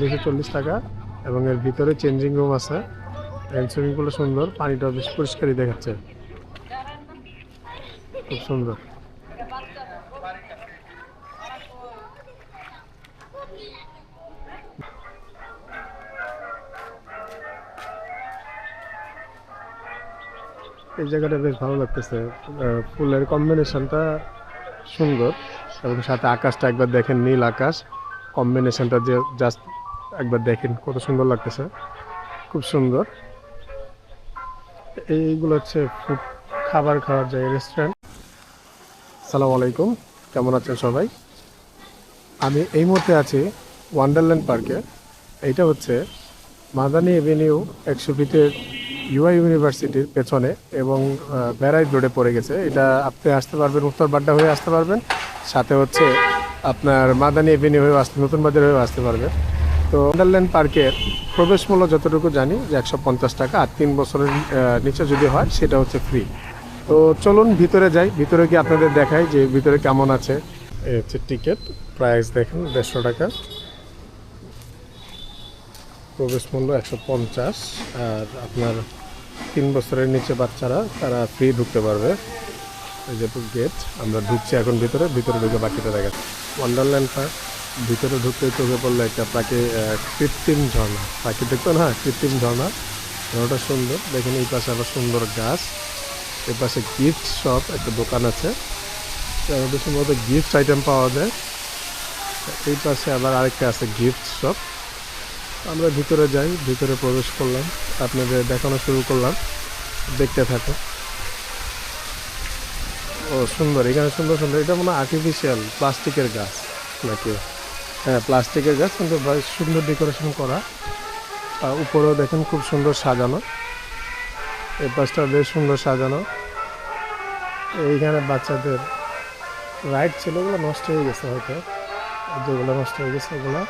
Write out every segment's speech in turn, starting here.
দুশো চল্লিশ টাকা এবং এর ভিতরে চেঞ্জিং রুম আছে। সুইমিং পুলও সুন্দর, পানিটা বেশ পরিষ্কারই দেখাচ্ছে। খুব সুন্দর। এই জায়গাটা বেশ ভালো লাগতেছে। ফুলের কম্বিনেশনটা সুন্দর এবং সাথে আকাশটা একবার দেখেন, নীল আকাশ। কম্বিনেশনটা যে জাস্ট একবার দেখেন কত সুন্দর লাগতেছে। খুব সুন্দর। এইগুলো হচ্ছে ফুড খাবার খাওয়ার জায়গা রেস্টুরেন্ট সালাম আলাইকুম, কেমন আছেন সবাই? আমি এই মুহূর্তে আছি ওয়ান্ডারল্যান্ড পার্কে এইটা হচ্ছে মাদানী এভিনিউ একশো ফিটের ইউআই ইউনিভার্সিটির পেছনে এবং বেড়াই রোডে পড়ে গেছে। এটা আপনি আসতে পারবেন, উত্তর বাড্ডা হয়ে আসতে পারবেন। সাথে হচ্ছে আপনার মাদানী এভিনিউ হয়ে আসতে নতুন বাজার হয়ে আসতে পারবেন। তো ওয়ান্ডারল্যান্ড পার্কের প্রবেশ মূল্য যতটুকু জানি যে একশো পঞ্চাশ টাকা, আর তিন বছরের নিচে যদি হয়, সেটা হচ্ছে ফ্রি তো চলুন ভিতরে যাই। ভিতরে কি আপনাদের দেখাই যে ভিতরে কেমন আছে। হচ্ছে টিকিট প্রাইস দেখেন, দেড়শো টাকা। প্রবেশ মূল্য একশো পঞ্চাশ, আর আপনার তিন বছরের নিচে বাচ্চারা, তারা ফ্রি ঢুকতে পারবে। এই যে গেট আমরা ঢুকছি এখন ভিতরে ভিতরে ঢুকে বাকিটা দেখা ওয়ান্ডারল্যান্ড পার্ক ভিতরে ঢুকতে চোখে পড়ল একটা আহ, কৃত্রিম ঝর্ণা। প্রাকৃতিক তো না কৃত্রিম ঝর্ণা। ঝর্ণাটা সুন্দর। দেখেন এই পাশে আবার সুন্দর গাছ। এর পাশে গিফট শপ একটা দোকান আছে। সম্ভবত গিফট আইটেম পাওয়া যায়। এই পাশে আবার আরেকটা আছে গিফট শপ আমরা ভিতরে যাই ভিতরে প্রবেশ করলাম। আপনাদের দেখানো শুরু করলাম। দেখতে থাকো ও সুন্দর। এখানে সুন্দর সুন্দর। এটা মনে হয় আর্টিফিশিয়াল প্লাস্টিকের গাছ নাকি? হ্যাঁ প্লাস্টিকের গাছ, কিন্তু বেশ সুন্দর ডেকোরেশন করা। আর উপরেও দেখেন খুব সুন্দর সাজানো। এই পাশটা বেশ সুন্দর সাজানো। এইখানে বাচ্চাদের রাইড ছিল, ওগুলো নষ্ট হয়ে গেছে হয়তো। যেগুলো নষ্ট হয়ে গেছে, ওগুলো।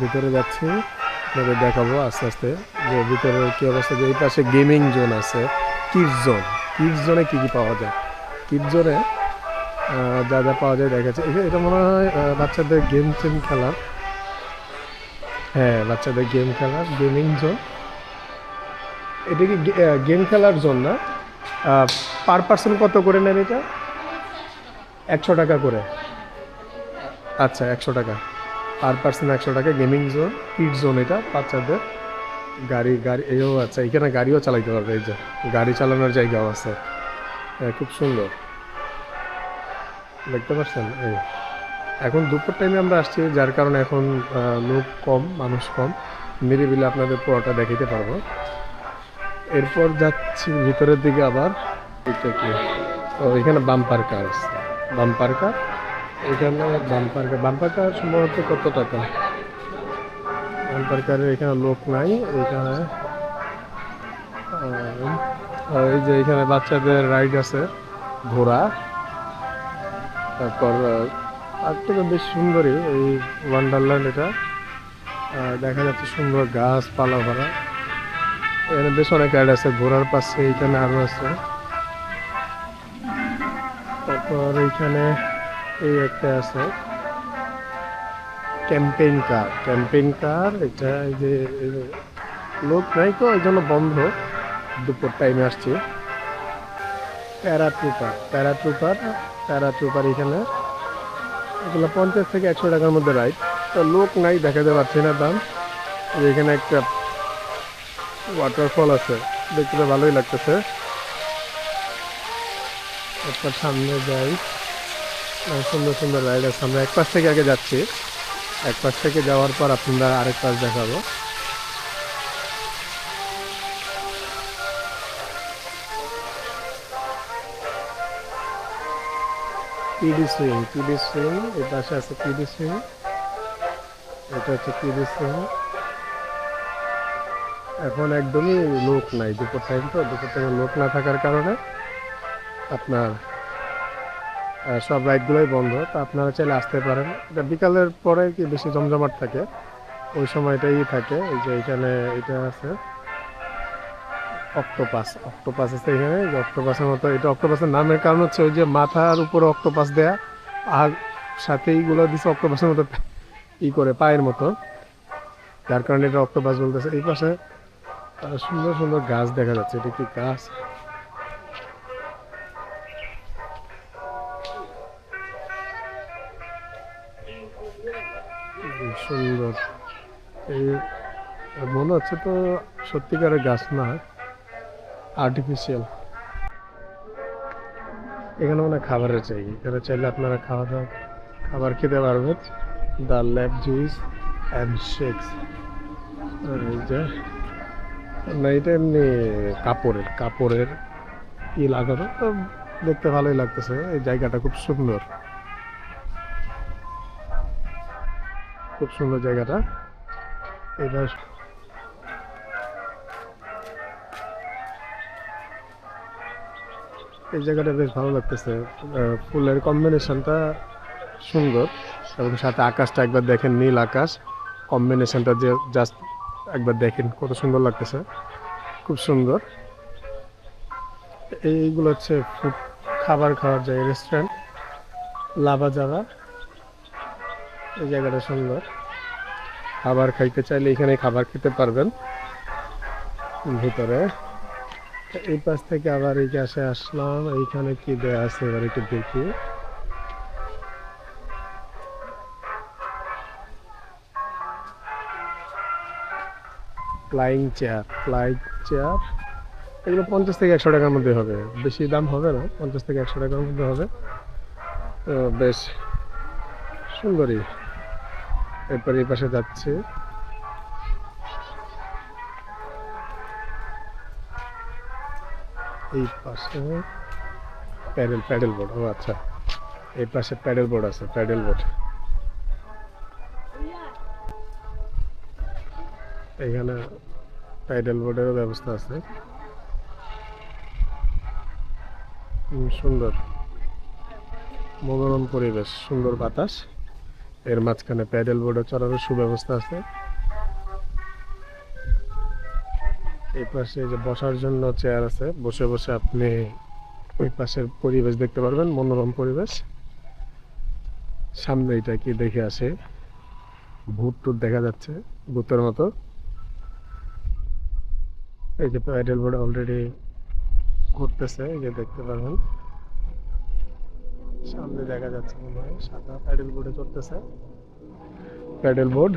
ভিতরে যাচ্ছি, আপনাদের দেখাবো আস্তে আস্তে যে ভিতরে কি অবস্থা, যে এই পাশে গেমিং জোন আছে কিডস জোন কিডস জোনে কী কী পাওয়া যায়? কিডস জোনে যা যা পাওয়া যায় দেখা যাচ্ছে এটা- মনে হয় বাচ্চাদের গেম টেম খেলার হ্যাঁ বাচ্চাদের গেম খেলার গেমিং জোন এটা কি গেম খেলার জোন না? পার পার্সন কত করে নেন এটা? একশো টাকা করে। আচ্ছা একশো টাকা। পার পার্সন একশো টাকা গেমিং জোন কিড জোন এটা বাচ্চাদের। গাড়ি গাড়ি এও আচ্ছা এখানে গাড়িও চালাইতে পারবে এই যে। গাড়ি চালানোর জায়গাও আছে। হ্যাঁ, খুব সুন্দর। দেখতে পাচ্ছেন? এই। এখন দুপুর টাইমে আমরা আসছি, যার কারণে এখন লোক কম, মানুষ কম। নিরিবিলে আপনাদের পুরোটা দেখাইতে পারব। এরপর যাচ্ছি ভিতরের দিকে আবার। এখানে বাম্পার কার বাম্পার কার এখানে বাম্পার কার বাম্পার কার সম্ভবত কত টাকা? বাম্পার কারের এখানে লোক নাই, এখানে এই যে এখানে বাচ্চাদের রাইড আছে, ঘোড়া। তারপর আর থেকে বেশ সুন্দরই এই ওয়ান্ডারল্যান্ড এটা। দেখা যাচ্ছে সুন্দর গাছ পালা ভরা। এখানে বেশ অনেক রাইড আছে, ঘোরার পাশে এইখানে আরও আছে। তারপর এইখানে এই একটা আছে। ক্যাম্পেইন কার ক্যাম্পেইন কার এটা এই যে লোক নাই তো, এই জন্য বন্ধ। দুপুর টাইমে আসছি। প্যারাট্রুপার প্যারাট্রুপার প্যারাট্রুপার এখানে। এগুলো পঞ্চাশ থেকে একশো টাকার মধ্যে রাইড তো লোক নাই, দেখাতে পারছি না দাম। এখানে একটা ওয়াটারফল আছে। দেখতে ভালোই লাগতেছে। একবার সামনে যাই। সুন্দর সুন্দর রাইড আছে। আমরা এক পাশ থেকে আগে যাচ্ছি। এক পাশ থেকে যাওয়ার পর আপনারা আরেক পাশ দেখাবো। পিডি সুইং পিডি সুইং এই পাশে আছে পিডি সুইং এটা হচ্ছে পিডি সুইং এখন একদমই লোক নাই, দুপুর টাইম তো, দুপুর টাইমে লোক না থাকার কারণে আপনার সব রাইডগুলোই বন্ধ, তো আপনারা চাইলে আসতে পারেন। এটা বিকালের পরে কি বেশি জমজমাট থাকে, ওই সময়টাই থাকে, এই যে এখানে এটা আছে। অক্টোপাস অক্টোপাস আছে এখানে অক্টোপাসের মতো, এটা অক্টোপাসের নামের কারণ হচ্ছে ওই যে মাথার উপরে অক্টোপাস দেয়া, আর সাথে এইগুলো দিছে অক্টোপাসের মতো ই করে, পায়ের মতো। যার কারণে এটা অক্টোপাস বলতেছে। এই পাশে সুন্দর সুন্দর গাছ দেখা যাচ্ছে। এটা কি গাছ? সুন্দর। এই মনে হচ্ছে তো সত্যিকারের গাছ না। আর্টিফিশিয়াল এখানে হয় খাবারের চাই। এখানে চাইলে আপনারা খাওয়া দাওয়া খাবার খেতে পারবেন। The lab juice and shakes না, এটা এমনি কাপড়ের কাপড়ের ই লাগানো। তো দেখতে ভালোই লাগতেছে। এই জায়গাটা খুব সুন্দর। খুব সুন্দর জায়গাটা। এবার এই জায়গাটা বেশ ভালো লাগতেছে। ফুলের কম্বিনেশনটা সুন্দর এবং সাথে আকাশটা একবার দেখেন, নীল আকাশ। কম্বিনেশনটা যে জাস্ট একবার দেখেন, কত সুন্দর লাগতেছে। খুব সুন্দর। এইগুলো হচ্ছে ফুড খাবার খাওয়ার জায়গা রেস্টুরেন্ট লাভা যাওয়া এই জায়গাটা সুন্দর। খাবার খাইতে চাইলে এখানে খাবার খেতে পারবেন। ভিতরে। এই পাশ থেকে আবার এই পাশে আসলাম। এইখানে কি দেয়া আছে এবার একটু দেখি। Flying chair flying chair. এগুলো পঞ্চাশ থেকে একশো টাকার মধ্যে হবে। বেশি দাম হবে না, পঞ্চাশ থেকে একশো টাকার মধ্যে হবে। তো বেশ সুন্দরই। এরপর এই পাশে যাচ্ছে। এই পাশে প্যাডেল প্যাডেল বোর্ড, ও আচ্ছা। এই পাশে প্যাডেল বোর্ড আছে, প্যাডেল বোর্ড। এখানে প্যাডেল বোর্ডেরও ব্যবস্থা আছে। সুন্দর। মনোরম পরিবেশ, সুন্দর বাতাস। এর মাঝখানে প্যাডেল বোর্ডে চড়ারও সুব্যবস্থা আছে। এই পাশে যে বসার জন্য চেয়ার আছে, বসে বসে আপনি ওই পাশের পরিবেশ দেখতে পারবেন, মনোরম পরিবেশ। সামনে এটা কি দেখে আসে? ভূত টুত দেখা যাচ্ছে, ভূতের মতো। এই যে প্যাডেল বোর্ড অলরেডি ঘুরতেছে, এই যে দেখতে পারবেন। সামনে দেখা যাচ্ছে মনে হয়, সাদা প্যাডেল বোর্ডে চড়তেছে। প্যাডেল বোর্ড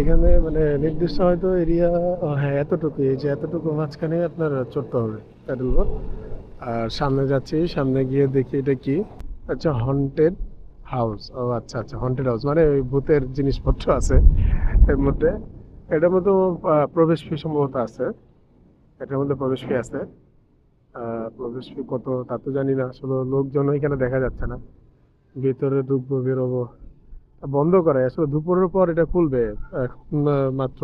এখানে মানে নির্দিষ্ট হয়তো এরিয়া হ্যাঁ এতটুকু, এই যে এতটুকু মাঝখানে আপনার চড়তে হবে প্যাডেল বোর্ড আর সামনে যাচ্ছি, সামনে গিয়ে দেখি এটা কি? আচ্ছা হন্টেড হাউস ও আচ্ছা আচ্ছা হন্টেড হাউস মানে ওই ভূতের জিনিসপত্র আছে এর মধ্যে। এটার মধ্যে প্রবেশ ফি সম্ভবত আছে। এটার মধ্যে প্রবেশ ফি আছে। প্রবেশ ফি কত তা তো জানি না, আসলে লোকজন এখানে দেখা যাচ্ছে না। ভিতরে ঢুকবো, বেরোবো। বন্ধ করে। আসলে দুপুরের পর এটা খুলবে। মাত্র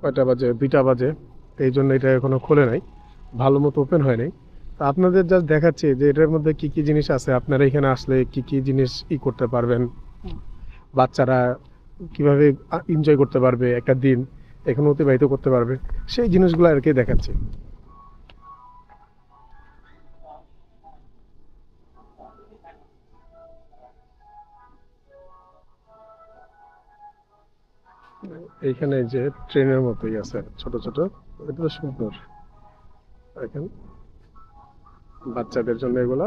কয়টা বাজে? দুইটা বাজে। এই জন্য এটা এখনও খোলে নাই। ভালো মতো ওপেন হয় নাই। তো আপনাদের জাস্ট দেখাচ্ছি যে এটার মধ্যে কি কি জিনিস আছে। আপনারা এখানে আসলে কি কি জিনিস ই করতে পারবেন? বাচ্চারা কীভাবে এনজয় করতে পারবে একটা দিন? এখানে অতিবাহিত করতে পারবে? সেই জিনিসগুলো আর কি দেখাচ্ছি। এইখানে যে ট্রেনের মতোই আছে ছোট ছোট। এটা তো সুন্দর। দেখেন বাচ্চাদের জন্য এগুলা।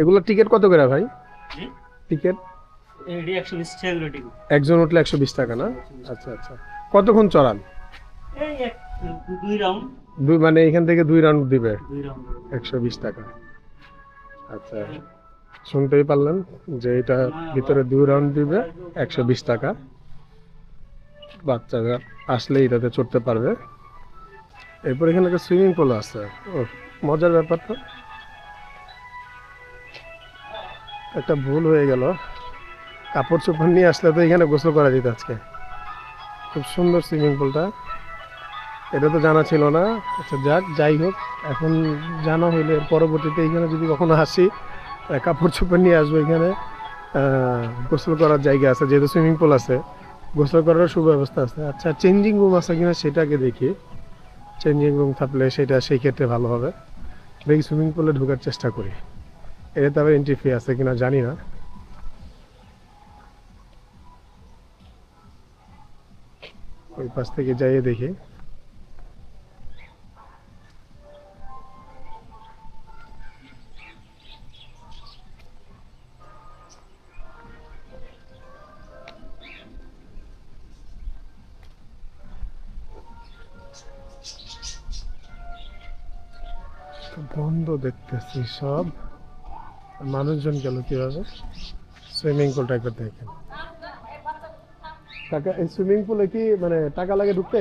এগুলো টিকিট কত করে ভাই? টিকিট? একজন উঠলে একশো বিশ টাকা না? আচ্ছা আচ্ছা। কতক্ষণ চড়ান? দুই রাউন্ড। দুই মানে এখান থেকে দুই রাউন্ড দিবে। একশো বিশ টাকা। আচ্ছা। শুনতেই পারলেন যে এটা ভিতরে দুই রাউন্ড দিবে একশো বিশ টাকা। বাচ্চারা আসলে এটাতে চড়তে পারবে। এরপর এখানে একটা সুইমিং পুল আছে। ও মজার ব্যাপার তো। একটা ভুল হয়ে গেল। কাপড় চোপড় নিয়ে আসলে তো এখানে গোসল করা যেত আজকে। খুব সুন্দর সুইমিং পুলটা এটা তো জানা ছিল না। আচ্ছা যাক যাই হোক। এখন জানা হইলে পরবর্তীতে এখানে যদি কখনো আসি কাপড় চোপড় নিয়ে আসব এখানে গোসল করার জায়গা আছে, যেহেতু সুইমিং পুল আছে, গোসল করার সুব্যবস্থা আছে। আচ্ছা চেঞ্জিং রুম আছে কিনা সেটাকে দেখি। চেঞ্জিং রুম থাকলে সেটা সেই ক্ষেত্রে ভালো হবে। দেখি সুইমিং পুলে ঢোকার চেষ্টা করি। এটাতে আবার এন্ট্রি ফি আছে কিনা জানি না। ওই পাশ থেকে যাইয়ে দেখি। বন্ধ দেখতেছি সব। মানুষজন গেল কীভাবে? সুইমিং পুলটা একবার দেখেন। টাকা এই সুইমিং পুলে কি মানে টাকা লাগে ঢুকতে?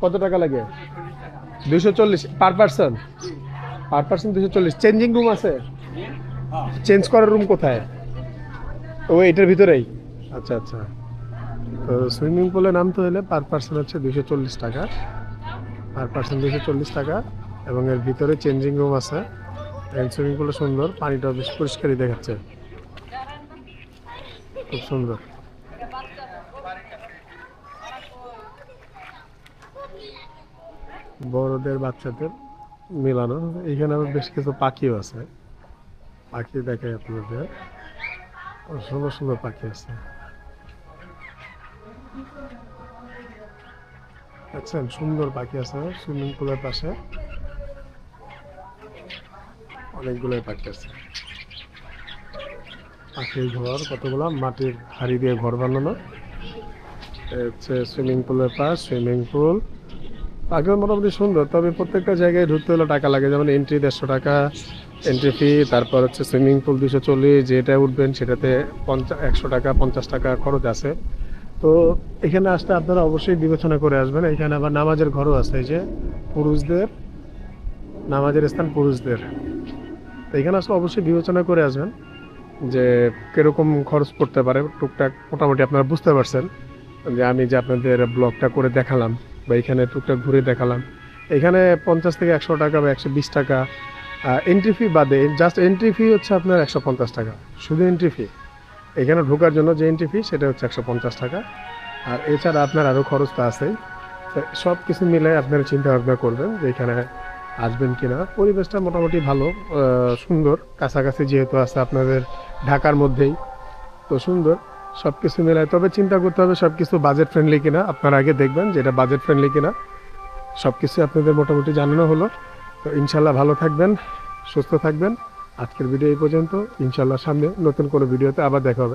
কত টাকা লাগে? দুইশো চল্লিশ পার পার্সন? পার পার্সন দুশো চল্লিশ। চেঞ্জিং রুম আছে? চেঞ্জ করার রুম কোথায়? ও এটার ভিতরেই। আচ্ছা আচ্ছা। তো সুইমিং পুলে নামতে হলে পার পার্সন হচ্ছে দুশো চল্লিশ টাকা। পার পার্সন দুশো চল্লিশ টাকা। এবং এর ভিতরে চেঞ্জিং রুম আছে। সুইমিং পুলও সুন্দর, পানিটাও বেশ পরিষ্কারই দেখাচ্ছে। খুব সুন্দর। বড়দের, বাচ্চাদের মিলানো। এখানে আবার বেশ কিছু পাখিও আছে। পাখি দেখায় আপনাদের। সুন্দর সুন্দর পাখি আছে। দেখছেন? সুন্দর পাখি আছে সুইমিং পুলের পাশে। অনেকগুলোই পাখি পাখির ঘর, কতগুলো? মাটির হাড়ি দিয়ে ঘর বানানো। হচ্ছে সুইমিং পুলের পাশ, সুইমিং পুল। পাখির মোটামুটি সুন্দর, তবে প্রত্যেকটা জায়গায় ঢুকতে হলে টাকা লাগে। যেমন এন্ট্রি দেড়শো টাকা এন্ট্রি ফি তারপর হচ্ছে সুইমিং পুল দুশো চল্লিশ, যেটা উঠবেন সেটাতে পঞ্চাশ একশো টাকা, পঞ্চাশ টাকা খরচ আছে। তো এখানে আসতে আপনারা অবশ্যই বিবেচনা করে আসবেন। এখানে আবার নামাজের ঘরও আছে, এই যে পুরুষদের, নামাজের স্থান পুরুষদের। তো এখানে আসলে অবশ্যই বিবেচনা করে আসবেন যে কীরকম খরচ পড়তে পারে, টুকটাক মোটামুটি আপনারা বুঝতে পারছেন যে আমি যে আপনাদের ব্লগটা করে দেখালাম বা এখানে টুকটাক ঘুরে দেখালাম, এখানে পঞ্চাশ থেকে একশো টাকা বা একশো বিশ টাকা এন্ট্রি ফি বাদে জাস্ট এন্ট্রি ফি হচ্ছে আপনার একশো পঞ্চাশ টাকা, শুধু এন্ট্রি ফি এখানে ঢোকার জন্য যে এন্ট্রি ফি সেটা হচ্ছে একশো পঞ্চাশ টাকা। আর এছাড়া আপনার আরও খরচ তো আছেই সব কিছু মিলে আপনারা চিন্তা ভাবনা করবেন যে এখানে আসবেন কিনা? পরিবেশটা মোটামুটি ভালো সুন্দর। কাছাকাছি যেহেতু আছে আপনাদের ঢাকার মধ্যেই, তো সুন্দর। সব কিছু মেলায়, তবে চিন্তা করতে হবে সব কিছু বাজেট ফ্রেন্ডলি কিনা। আপনারা আগে দেখবেন যে এটা বাজেট ফ্রেন্ডলি কিনা। সব কিছু আপনাদের মোটামুটি জানানো হলো। তো ইনশাল্লাহ ভালো থাকবেন, সুস্থ থাকবেন। আজকের ভিডিও এই পর্যন্ত। ইনশাল্লাহ সামনে নতুন কোনো ভিডিওতে আবার দেখা হবে।